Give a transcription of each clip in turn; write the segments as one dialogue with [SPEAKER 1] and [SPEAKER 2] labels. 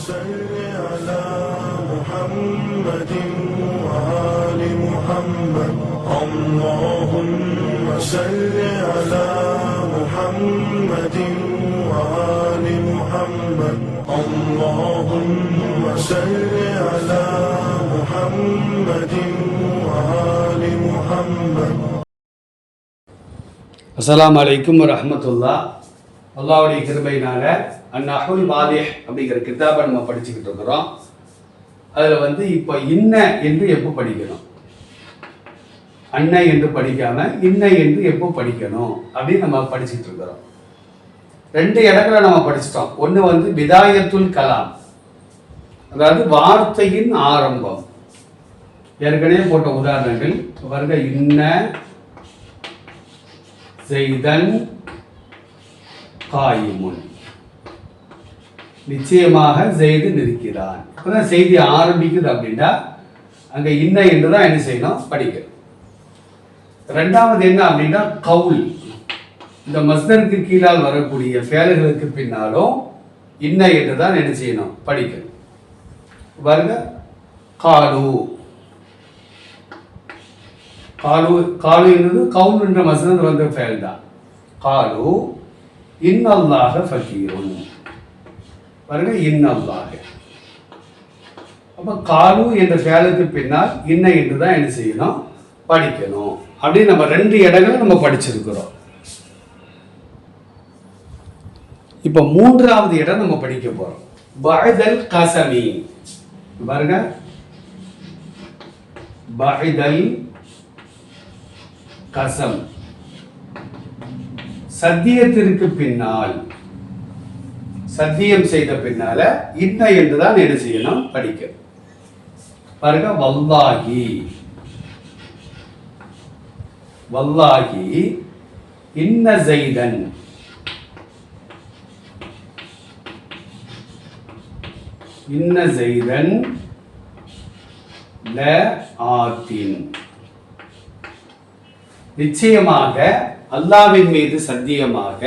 [SPEAKER 1] صل على محمد وآل محمد اللهم صل على محمد وآل محمد اللهم صل على محمد وآل محمد
[SPEAKER 2] அஸ்ஸலாமு அலைக்கும் வரஹ்மத்துல்லா அல்லாஹ்வுடைய கிருபையினால அந்நகுல் வாலிஹ் அப்படிங்கிற கிதாபை நம்ம படிச்சுக்கிட்டு இருக்கிறோம். அதில் வந்து இப்போ இன்ன என்று எப்போ படிக்கணும்? அன்னை என்று படிக்காம இன்ன என்று எப்போ படிக்கணும்? அப்படின்னு நம்ம படிச்சுட்டு இருக்கிறோம். ரெண்டு இடங்களை நம்ம படிச்சிட்டோம். ஒன்று வந்து விதாயத்துல் கலாம். அதாவது வார்த்தையின் ஆரம்பம். ஏற்கனவே போட்ட உதாரணங்கள் வருக இன்ன செய்தன் காயுமுன். நிச்சயமாக செய்து நிற்கிறான். இப்போதான் செய்தி ஆரம்பிக்குது அப்படின்னா அங்கே இன்ன என்று தான் என்ன செய்யணும்? படிக்கணும். ரெண்டாவது என்ன அப்படின்னா கவுல். இந்த மஸ்தருக்கு கீழால் வரக்கூடிய ஃபேலுகளுக்கு பின்னாலும் இன்ன என்று தான் என்ன செய்யணும்? படிக்கணும். பாருங்க. காலு. காலு காலு என்பது கவுல் என்ற மசனது வந்த ஃபேல் தான் காலு இன்னல்லாக ஃபக்கீரும் பாருங்க இன்னல்லாக. அப்ப காலு என்ற ஃபேலுக்கு பின்னால் இன்ன என்று தான் என்ன செய்யணும்? படிக்கணும். அப்படின்னு நம்ம ரெண்டு இடங்களை நம்ம படிச்சிருக்கிறோம். இப்போ மூன்றாவது இடம் நம்ம படிக்க போறோம். பஹதல் கசமி. பாருங்க. பகைதல் கசம். சத்தியத்திற்கு பின்னால் சத்தியம் செய்த பின்னால இன்ன என்றுதான் என்ன செய்யணும்? படிக்க பாருங்க வல்லாகி. வல்லாகி இன்ன ஜெய்தன் இன்ன ஜெய்தன் ல ஆத்தின். நிச்சயமாக அல்லாவின் மீது சத்தியமாக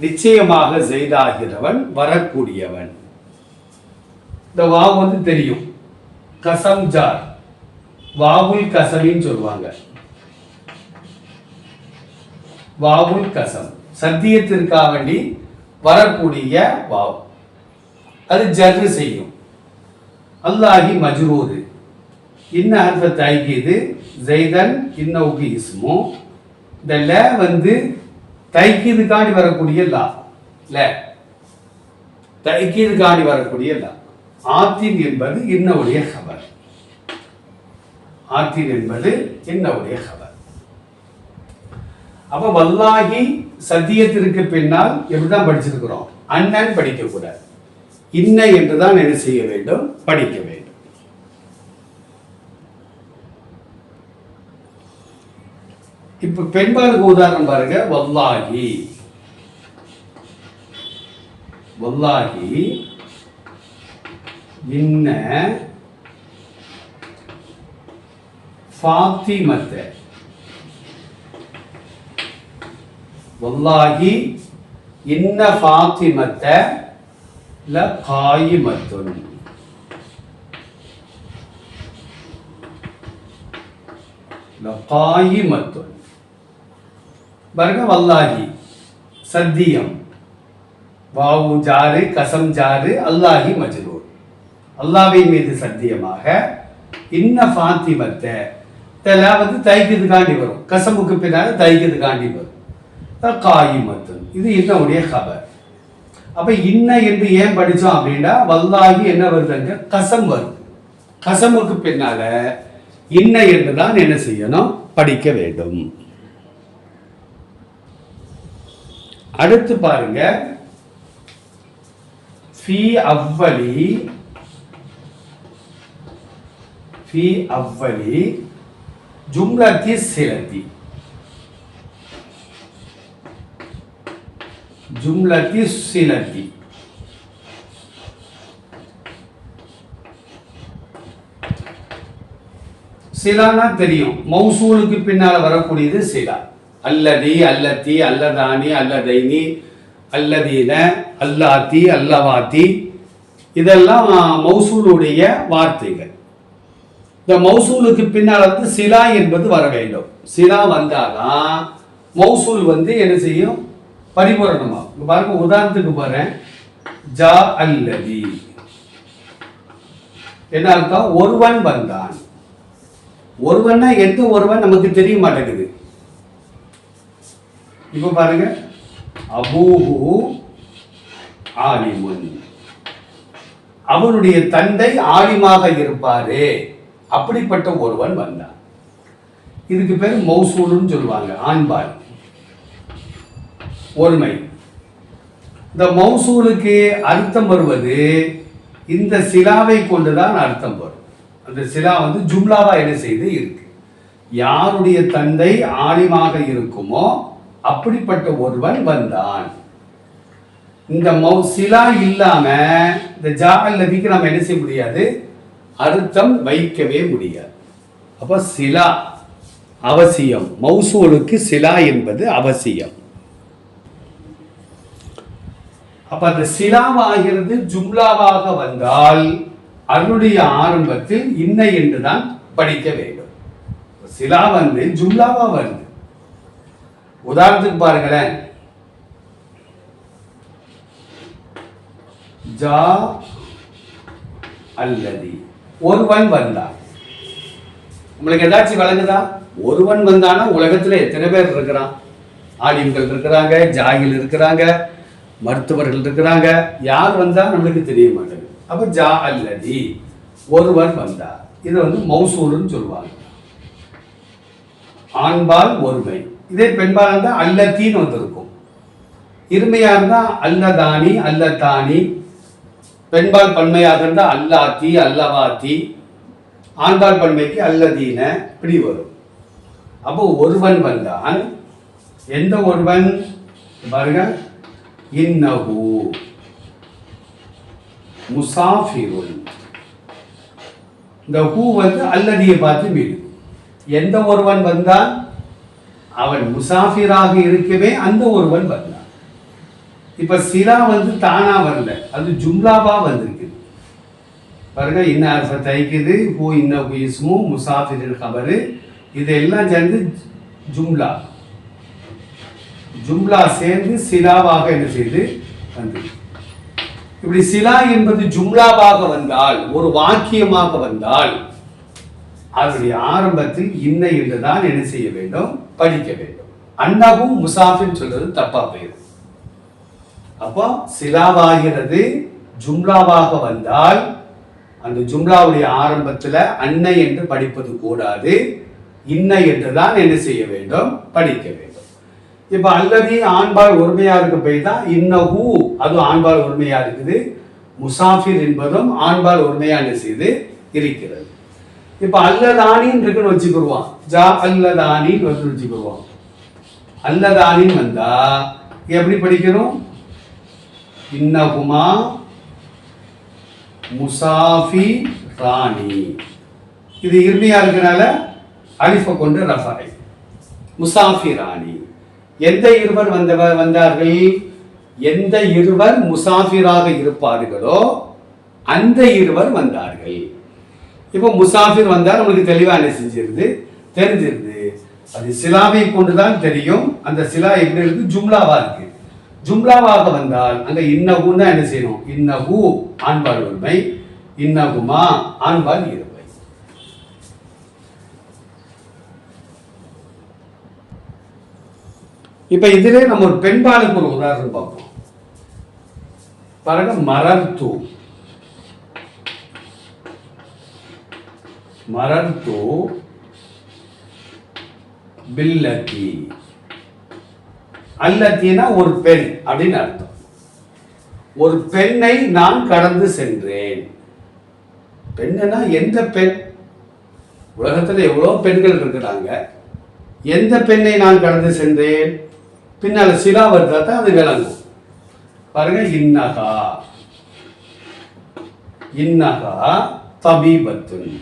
[SPEAKER 2] நிச்சயமாக செய்தாகிறவன் வரக்கூடியவன். இந்த வாவ் வந்து தெரியும். கசம் ஜார். வாவுல் கசமின்னு சொல்லுவாங்க. வாவுல் கசம். சத்தியத்திற்காக வேண்டி வரக்கூடிய வாவ். அது ஜர்ரு செய்யும். அல்லாஹி மஜ்ரூரு. இன்ன ஹர்ஃப இது ஜெய்தன் இன்னவுக்கு இஸ்மு. இந்த ல வந்து தைக்கீதுக்காண்டி வரக்கூடிய லா ல காணி வரக்கூடிய லாபம் ஆத்தின் என்பது இன்னவுடைய கபர் ஆத்தின் என்பது இன்னவுடைய கபர் அப்ப வல்லாகி சத்தியத்திற்கு பின்னால் எப்படிதான் படிச்சிருக்கிறோம் அண்ணன் படிக்க கூடாது இன்ன என்றுதான் என்ன செய்ய வேண்டும் படிக்க வேண்டும் இப்ப பெண்பாளுக்கு உதாரணம் பாருங்க. வல்லாகி. வல்லாகி இன்ன ஃபாத்திமத்தை. வல்லாகி இன்ன ஃபாத்திமத்தை ல காயிமத்துன். ல காயிமத்துன். வல்லாஹி சத்தியம். வாவு ஜாரு கசம் ஜாரு அல்லாஹி மஜ்ரூர். அல்லாஹ்வின் மீது சத்தியமாக இன்ன ஃபாத்திமத்தை இதெல்லாம் வந்து தைக்கிறதுக்காண்டி வரும். கசமுக்கு பின்னால் தைக்கிறதுக்காண்டி வரும். அஹ் இது இன்னவுடைய கபர். அப்போ இன்ன என்று ஏன் படித்தோம் அப்படின்னா வல்லாகி என்ன வருதுங்க கசம் வருது. கசமுக்கு பின்னால் இன்ன என்று தான் என்ன செய்யணும்? படிக்க வேண்டும். அடுத்து பாருங்க. ஃபி அவ்வலி ஃபி அவ்வலி ஜும்லத்தி சிலத்தி. ஜும்லத்தி சிலத்தி. சிலானா தெரியும். மௌசூலுக்கு பின்னால வரக்கூடியது சிலா. அல்லதி அல்லத்தி அல்லதானி அல்லதைனி அல்லதீன அல்லாத்தி அல்லவாத்தி. இதெல்லாம் மௌசூலுடைய வார்த்தைகள். இந்த மௌசூலுக்கு பின்னால் வந்து சிலா என்பது வர வேண்டும். சிலா வந்தாதான் மௌசூல் வந்து என்ன செய்யும்? பரிபூரணமாகும். பாருங்க உதாரணத்துக்கு பாருங்க ஜா அல்லதி. என்ன அர்த்தம் ஒருவன் வந்தான். ஒருவன்னா எந்த ஒருவன்? நமக்கு தெரிய மாட்டேங்குது. இப்போ பாருங்க. அபூஹு ஆலிமுன். அவனுடைய தந்தை ஆலிமாக இருப்பாரே. அப்படிப்பட்ட ஒருவன் வந்தான். இதுக்கு பேர் மௌசூலுன்னு சொல்லுவாங்க ஆண்பால். ஒருமை. இந்த மௌசூலுக்கு அர்த்தம் வருவது இந்த சிலாவை கொண்டுதான் அர்த்தம் வரும். அந்த சிலா வந்து ஜும்லாவா என்ன செய்து இருக்கு. யாருடைய தந்தை ஆலிமாக இருக்குமோ அப்படிப்பட்ட ஒருவன் வந்தான். இந்த மௌ சிலா இல்லாம இந்த ஜா அல்லதிக்கு நம்ம என்ன செய்ய முடியாது? அர்த்தம் வைக்கவே முடியாது. அப்ப சிலா அவசியம். மௌசூலுக்கு சிலா என்பது அவசியம். அப்ப அந்த சிலாவாகிறது ஜும்லாவாக வந்தால் அதனுடைய ஆரம்பத்தில் இன்ன என்றுதான் படிக்க வேண்டும். சிலா வந்து ஜும்லாவா வருது. உதாரணத்துக்கு பாருங்களேன். ஜா அல்லதி. ஒருவன் வந்தான். உங்களுக்கு ஏதாச்சும் வழங்குதா ஒருவன் வந்தானா உலகத்துல எத்தனை பேர் இருக்கிறான்? ஆலிம்கள் இருக்கிறாங்க ஜாகில் இருக்கிறாங்க மருத்துவர்கள் இருக்கிறாங்க. யார் வந்தா நம்மளுக்கு தெரிய மாட்டேங்குது. அப்ப ஜா அல்லதி. ஒருவன் வந்தா இது வந்து மௌசூல்னு சொல்லுவாங்க. ஆண்பால் ஒருமை இதே பெண்பாக இருந்தால் அல்லத்தின்னு வந்திருக்கும் இருமையாக இருந்தால் அல்லதானி அல்லத்தானி. பெண்பால் பன்மையாக இருந்தால் அல்லாத்தி அல்லவாத்தி. ஆண்பால் பன்மைக்கு அல்லதீன இப்படி வரும். அப்போ ஒருவன் வந்தான் எந்த ஒருவன்? பாருங்க இன்னகு முசாஃபிருன். இந்த ஹூ வந்து அல்லதியை பார்த்து மீது எந்த ஒருவன் வந்தான் அவன் முசாஃபிராக இருக்கவே அந்த ஒருவன் வந்தான். இப்ப சிலா வந்து தானா வரல. அது ஜும்லாவா வந்திருக்குது. பாருங்க இன்ன அரச தைக்குது ஹூ இன்ன ஹூ முசாஃபிரின் கபரு இதெல்லாம் சேர்ந்து ஜும்லா. ஜும்லா சேர்ந்து சிலாவாக என்ன செய்து வந்து இப்படி சிலா என்பது ஜும்லாவாக வந்தால் ஒரு வாக்கியமாக வந்தால் அதனுடைய ஆரம்பத்தில் இன்ன என்றுதான் என்ன செய்ய வேண்டும்? படிக்க வேண்டும். அன்னகும் முசாஃபின் சொல்றது தப்பா போயிடும் அப்போ சிலாவாகிறது ஜும்லாவாக வந்தால் அந்த ஜும்லாவுடைய ஆரம்பத்தில் அன்னை என்று படிப்பது கூடாது. இன்னை என்று தான் என்ன செய்ய வேண்டும்? படிக்க வேண்டும். இப்போ அல்லது ஆண்பால் உரிமையாருக்கு போய் தான் இன்னஹூ அது ஆண்பால் உரிமையா இருக்குது. முசாஃபிர் என்பதும் ஆண்பால் ஒருமையா என்ன செய்து? இருக்கிறது. இப்ப அல்லதானின்னு இருக்குன்னு வச்சுக்கிடுவான். ஜா அல்லதானின்னு வந்து வச்சுக்கிடுவான். அல்லதானின்னு வந்தா எப்படி படிக்கிறோம் இன்னகுமா முசாஃபி ராணி. இது இருமையா இருக்கனால அலிஃபை கொண்டு ரஃபாய். முசாஃபி ராணி. எந்த இருவர் வந்தவ வந்தார்கள்? எந்த இருவர் முசாஃபிராக இருப்பார்களோ அந்த இருவர் வந்தார்கள். இப்போ முசாஃபிர் வந்தால் நம்மளுக்கு தெளிவாக என்ன செஞ்சிருது? தெரிஞ்சிருது. அது சிலாவை கொண்டுதான் தெரியும். அந்த சிலா எப்படி இருக்கு? ஜும்லாவா இருக்கு. ஜும்லாவாக வந்தால் அங்க இன்னகுன்னு தான் என்ன செய்யணும்? இன்னகு ஆண்பால் உண்மை இன்னகுமா ஆண்பால் இருமை. இப்ப இதிலே நம்ம ஒரு பெண்பாலுக்கு ஒரு உதாரணம் பார்ப்போம். பாருங்க தூ மரந்து பில்லத்தி. அல்லத்தினா ஒரு பெண் அப்படின்னு அர்த்தம். ஒரு பெண்ணை நான் கடந்து சென்றேன். பெண்ணுனா எந்த பெண்? உலகத்துல எவ்வளோ பெண்கள் இருக்கிறாங்க. எந்த பெண்ணை நான் கடந்து சென்றேன்? பின்னால் சிலா வருதா தான் அது விளங்கும். பாருங்க இன்னகா. இன்னகா தபீபத்துன்.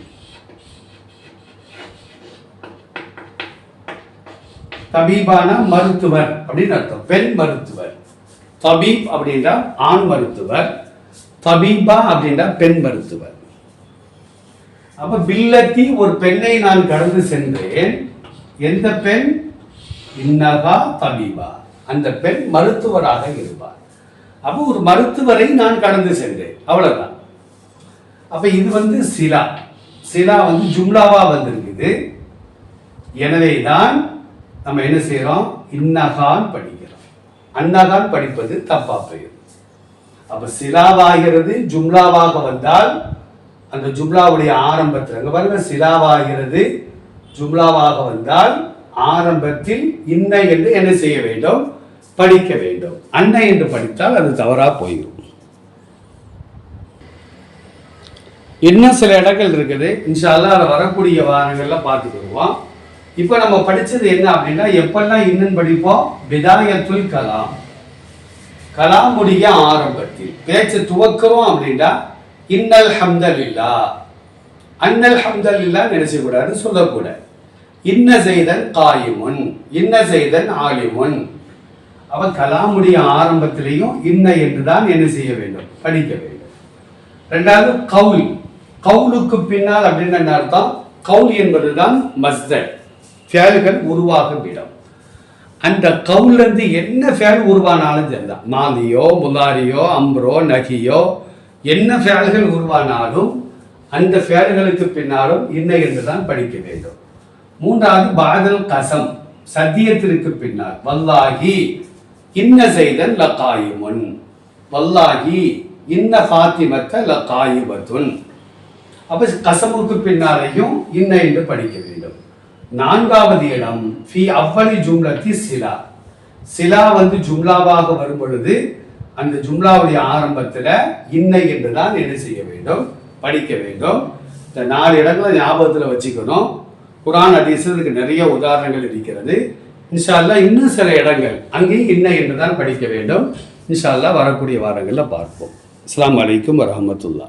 [SPEAKER 2] தபீபான மருத்துவர் அப்படின்னு அர்த்தம். பெண் மருத்துவர். தபீப் அப்படின்றா ஆண் மருத்துவர். தபீபா அப்படின்றா பெண் மருத்துவர். அப்ப பில்லத்தி ஒரு பெண்ணை நான் கடந்து சென்றேன். எந்த பெண்? இன்னகா தபீபா. அந்த பெண் மருத்துவராக இருப்பார் அப்போ ஒரு மருத்துவரை நான் கடந்து சென்றேன். அவ்வளவுதான். அப்ப இது வந்து சிலா. சிலா வந்து ஜும்லாவா வந்திருக்குது. எனவே தான் நம்ம என்ன செய்கிறோம் இன்னகான் படிக்கிறோம். அன்னகான் படிப்பது தப்பா போயிடும் அப்ப சிலாவாகிறது ஜும்லாவாக வந்தால் அந்த ஜும்லாவுடைய ஆரம்பத்தில் அங்க பாருங்க சிலாவாகிறது ஜும்லாவாக வந்தால் ஆரம்பத்தில் இன்ன என்று என்ன செய்ய வேண்டும்? படிக்க வேண்டும். அன்னை என்று படித்தால் அது தவறா போயிடும் இன்னும் சில இடங்கள் இருக்குது. இன்ஷால்லா அதை வரக்கூடிய வாரங்கள்ல பார்த்துக்கிடுவோம் இப்போ நம்ம படிச்சது என்ன அப்படின்னா எப்பெல்லாம் இன்னும் படிப்போம்? விதாயத்துல் கலாம். கலாமுடைய ஆரம்பத்தில். பேச்சு துவக்கிறோம் அப்படின்னா இன்னல் ஹம்தலில்லா. அன்னல் ஹம்தலில்லா நினைச்சக்கூடாது சொல்லக்கூடாது. இன்ன செய்தன் காயுமுன். இன்ன செய்தன் ஆயுமுன் அவன் கலாமுடைய ஆரம்பத்திலையும் இன்ன என்றுதான் என்ன செய்ய வேண்டும்? படிக்க வேண்டும். ரெண்டாவது கவுல். கவுலுக்கு பின்னால் அப்படின்னு என்ன அர்த்தம்? கவுல் என்பதுதான் மஸ்தர் ஃபேல்கள் உருவாகும் இடம். அந்த கவுலேருந்து என்ன ஃபேல் உருவானாலும் சரிதான். மாலியோ முலாரியோ அம்ரோ நகியோ என்ன ஃபேல்கள் உருவானாலும் அந்த ஃபேல்களுக்கு பின்னாலும் என்ன என்று தான் படிக்க வேண்டும். மூன்றாவது பாதல் கசம் சத்தியத்திற்கு பின்னால். வல்லாகி இன்ன செய்தன் லக்காயுமுன் வல்லாகி இன்ன ஃபாத்திமத்த லக்காயுபத்துன் அப்ப கசமுக்கு பின்னாலேயும் இன்ன என்று படிக்க வேண்டும். நான்காவது இடம் ஃபி அவ்வளி ஜும்லத்தி சிலா. சிலா வந்து ஜும்லாவாக வரும் பொழுது அந்த ஜும்லாவுடைய ஆரம்பத்தில் இன்னை என்று தான் என்ன செய்ய வேண்டும்? படிக்க வேண்டும். இந்த நாலு இடங்களை ஞாபகத்தில் வச்சுக்கணும். குரான் ஹதீஸுக்கு நிறைய உதாரணங்கள் இருக்கிறது. இன்ஷால்லா இன்னும் சில இடங்கள் அங்கேயும் இன்னை என்று தான் படிக்க வேண்டும். இன்ஷால்லா வரக்கூடிய வாரங்களில் பார்ப்போம். அஸ்லாம் அலைக்கும்
[SPEAKER 1] வரமத்துல்லா